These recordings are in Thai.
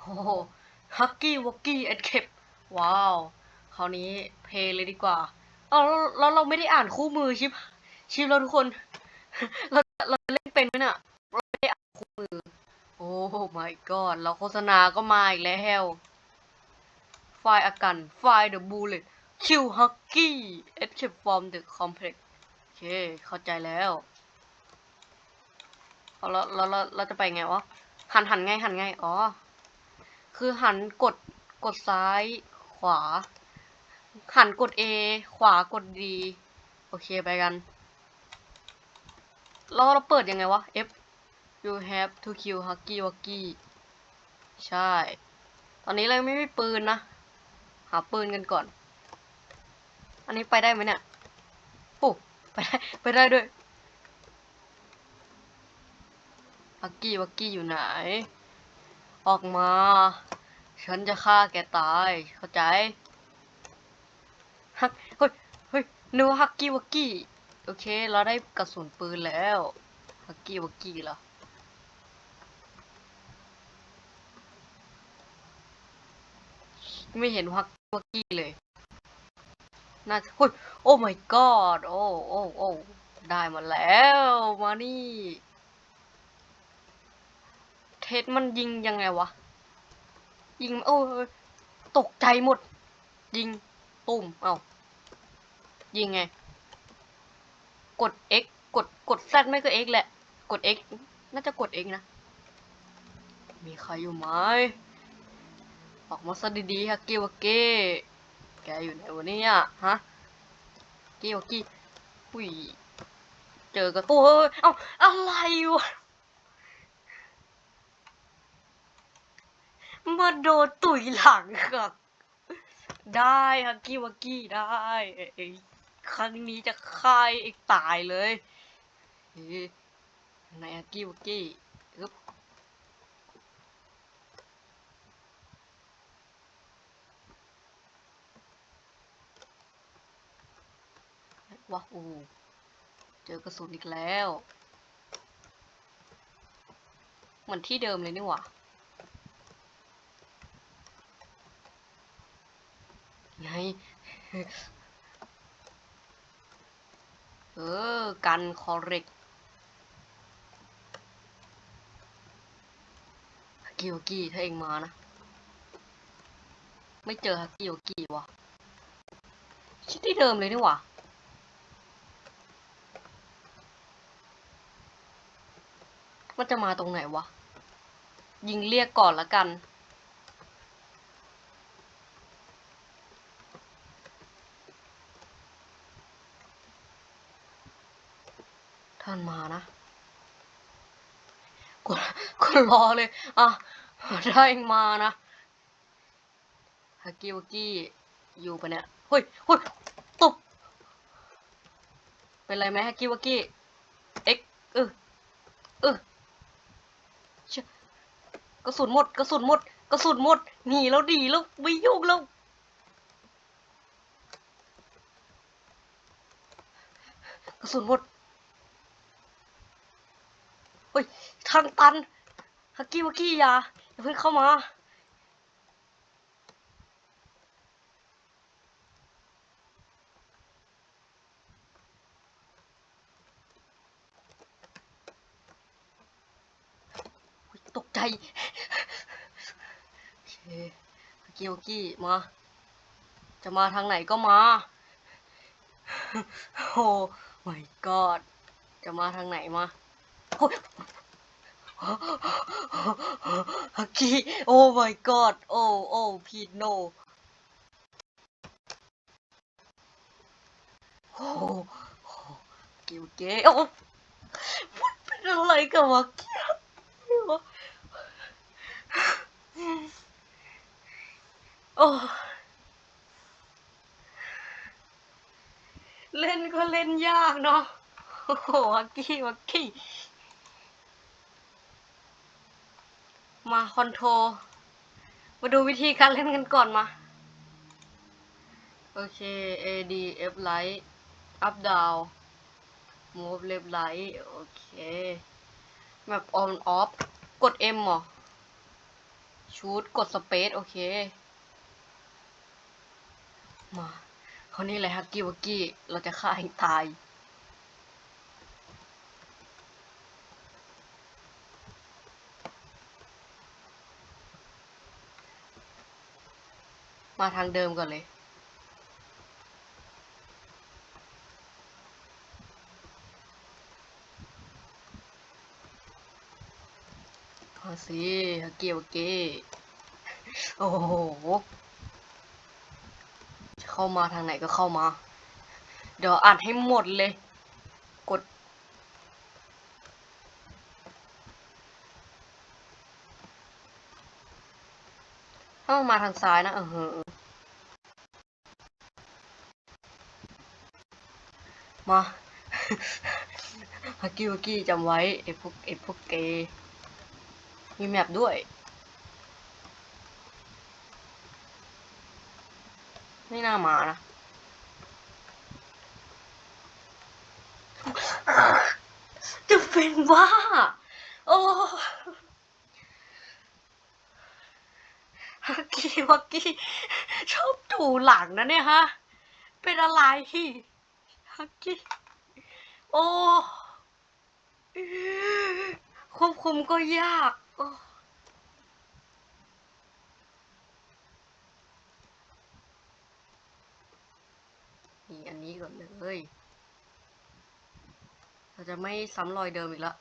โอ้ฮักกี้วอกกี้เอ็ดเคปว้าวคราวนี้เพลเลยดีกว่าเอาแล้วเราไม่ได้อ่านคู่มือชิปชิปเราทุกคน เราเราเล่นเป็นไหมเนี่ยเราไม่ได้อ่านคู่มือ โอ้ my god แล้วโฆษณาก็มาอีกแล้วไฟล์อากันไฟล์ the bullet kill huggy escape from the complex โอเค เข้าใจแล้วเอาแล้วแล้วแล้วเราจะไปไงวะ หันหันไงหันไง อ๋อ คือหันกดกดซ้ายขวา หันกด A ขวากด D โอเคไปกันแล้วเราเปิดยังไงวะ F you have to kill Huggy Wuggy ใช่ ตอนนี้เราไม่มีปืนนะ หาปืนกันก่อน อันนี้ไปได้ไหมเนี่ยโอ้ไปได้ไปได้ด้วยฮักกี้วักกี้อยู่ไหน ออกมา ฉันจะฆ่าแกตาย เข้าใจ ฮัก เฮ้ย เฮ้ยนึกว่าฮักกี้วักกี้ โอเค เราได้กระสุนปืนแล้ว ฮักกี้วักกี้เหรอไม่เห็นฮักกิวักกี้เลยน่าจะเฮ้ยโอ้ my god โอ้ โอ้ โอ้ ได้มาแล้ว มานี่ เทสมันยิงยังไงวะ ยิง โอ้ตกใจหมด ยิงตุ่มเอายิงไง กด X กดกด Z ไม่ก็ X แหละ กด X น่าจะกด X นะ มีใครอยู่ไหมออกมาซะดีๆฮะเกวาเก้แกอยู่ไหนวะเนี่ยฮะเกวากี้อุ้ยเจอกับตัวเอ้าอะไรวะ มาโดนตุ๋ยหลังค่ะได้ฮักกี้วักกี้ได้ครั้งนี้จะฆ่าไอ้ตายเลยเฮ้ยไหนฮักกี้วักกี้อึ๊บว้าวโอ้เจอกระสุนอีกแล้ว เหมือนที่เดิมเลยนี่หว่า ไง เออ กันคอเรกฮักกี้วากี้ถ้าเองมานะ ไม่เจอฮักกี้วากี้วะชิดที่เดิมเลยนี่หว่ามันจะมาตรงไหนวะ ยิงเรียกก่อนละกัน ท่านมานะ กดกดรอเลย อะถ้าเองมานะฮักกี้วักกี้อยู่ปะเนี่ยเฮ้ยเฮ้ยตบเป็นไรไหมฮักกี้วักกี้เอ็กเออเออชกระสุนหมดกระสุนหมดกระสุนหมดหนีแล้วดีแล้วไม่ยุ่งแล้วกระสุนหมด เฮ้ยทางตันฮักกี้วักกี้อย่าอย่าเพิ่งเข้ามาตกใจโอเคฮักกี้วักกี้มา จะมาทางไหนก็มาโอ้ my god จะมาทางไหนมา กกี้โอ้ my god โอ้โอ้พีโนโอ้เกวเก๋โอ้มันเป็นอะไรกับวะกี้วะโอ้เล่นก็เล่นยากเนาะโอ้โหวักกี้วักกี้ มาคอนโทรมาดูวิธีการเล่นกันก่อนมา โอเค A D F light up down move left right โอเคแบบ on off กด M เหรอชูดกดสเปซโอเค มาเขานี่เลยฮักกี้วักกี้ เราจะฆ่าให้ตาย มาทางเดิมก่อนเลยมาสิฮักกี้วักกี้โอ้โห จะเข้ามาทางไหนก็เข้ามา เดี๋ยวอ่านให้หมดเลย กดถ้ามาทางซ้ายนะเออเหอะ มาฮักกี้วักกี้จำไว้ไอ้พวกไอ้พวกเกย์มีแมปด้วย ไม่น่ามานะจะเป็นว่าโอ้ฮักกี้วักกี้ชอบถูหลังนะเนี่ยฮะ เป็นอะไร พักกี้โอ้ควบคุมก็ยากโอ้นี่อันนี้ก่อนเลย เราจะไม่ซ้ำรอยเดิมอีกแล้ว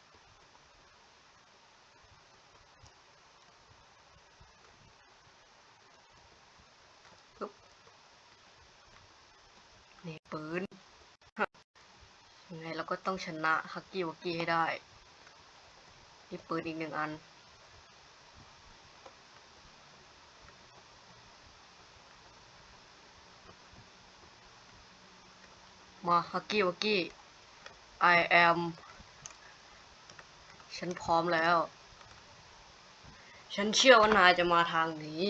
ปึ๊บนี่ปืน ยังไงเราก็ต้องชนะฮักกี้วักกี้ให้ได้นี่ปืนอีกหนึ่งอัน มาฮักกี้วักกี้ I am ฉันพร้อมแล้ว ฉันเชื่อว่านายจะมาทางนี้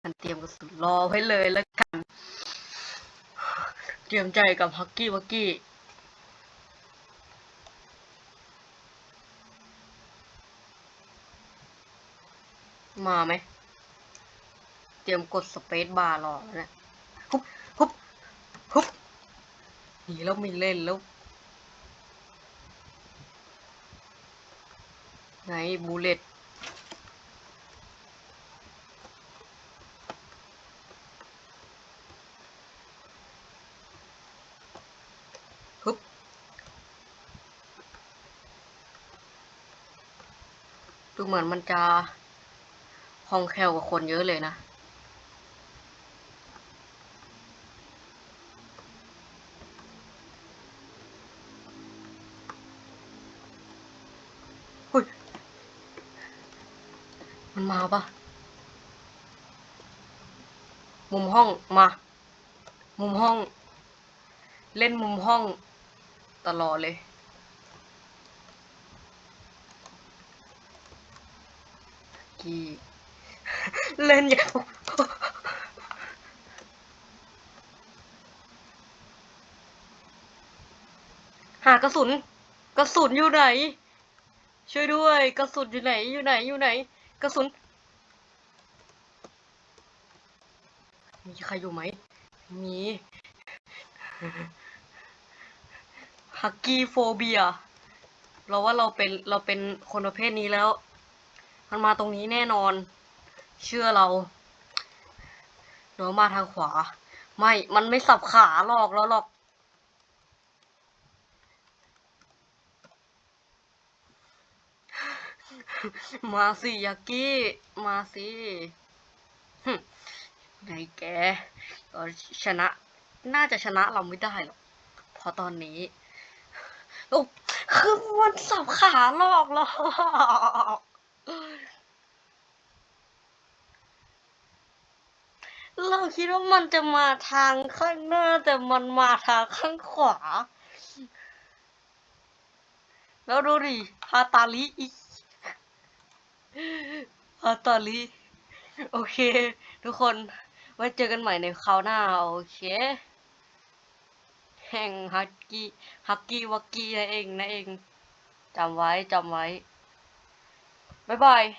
ฉันเตรียมกระสุนรอไว้เลยแล้ว รียมใจกับฮักกี้วักกี้มาไหม เตรียมกดสเปซบาร์รอแล้วเนะฮุบฮุบฮุบหนีแล้วไม่เล่นแล้วไงบูเลต ดูเหมือนมันจะคล่องแคล่วกว่าคนเยอะเลยนะ มันมาปะมุมห้องมา มุมห้อง เล่นมุมห้องตลอดเลย กี่เล่นอย่างหากระสุน กระสุนอยู่ไหน ช่วยด้วย กระสุนอยู่ไหน อยู่ไหน อยู่ไหน กระสุน มีใครอยู่ไหม มีฮักกี้โฟเบีย เราว่าเราเป็น เราเป็นคนประเภทนี้แล้ว มันมาตรงนี้แน่นอน เชื่อเราเดี๋ยวมาทางขวา ไม่ มันไม่สับขาหรอกแล้วหรอก มาสิยากิมาสิหึไหนแกก็ชนะ น่าจะชนะเราไม่ได้หรอกเพราะตอนนี้โอ้คือมันสับขาหลอกหรอก เราคิดว่ามันจะมาทางข้างหน้า แต่มันมาทางข้างขวา แล้วดูดิฮาตาลิอีกฮาตาลิโอเค ทุกคนไว้เจอกันใหม่ในคราวหน้า โอเค แห่งฮักกี้ฮักกี้วักกี้นั่นเองนั่นเองจำไว้จำไว้ Bye-bye.